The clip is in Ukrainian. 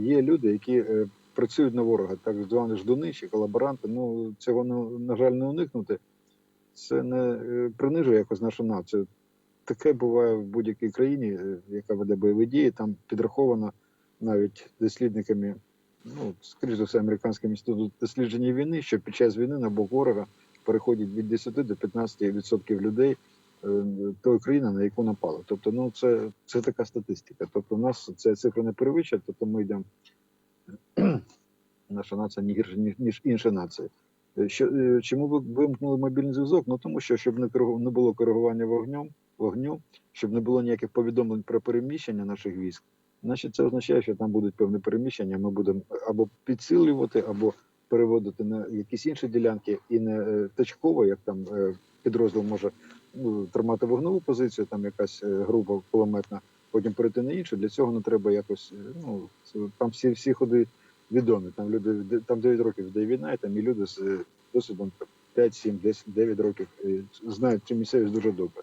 є люди, які е, працюють на ворога, так звані ждуни чи колаборанти. Ну цього на жаль не уникнути. Це не е, принижує якось нашу націю. Таке буває в будь-якій країні, е, яка веде бойові дії. Там підраховано навіть дослідниками, ну скоріш за все, американським інститутом дослідження війни, що під час війни на бок ворога переходять від 10 до 15% людей тої країни, на яку напали. Тобто, ну це, це така статистика. Тобто, у нас ця цифра не перевищує, тобто ми йдемо. Наша нація не гірше, ніж, ніж інші нації. Е, Що, е, чому ви вимкнули мобільний зв'язок? Ну тому що щоб не не було коригування вогнем, вогню, щоб не було ніяких повідомлень про переміщення наших військ. Значить, це означає, що там будуть певні переміщення. Ми будемо або підсилювати, або переводити на якісь інші ділянки, і не е, точково, як там е, підрозділ може тримати вогневу позицію, там якась груба група кулеметна, потім перейти на іншу. Для цього не треба якось. е, Ну там всі всі ходи відомі. Там люди там 9 років йде війна, і там і люди з е, досвідом 5, 7, 10, 9 років е, знають цю місцевість дуже добре.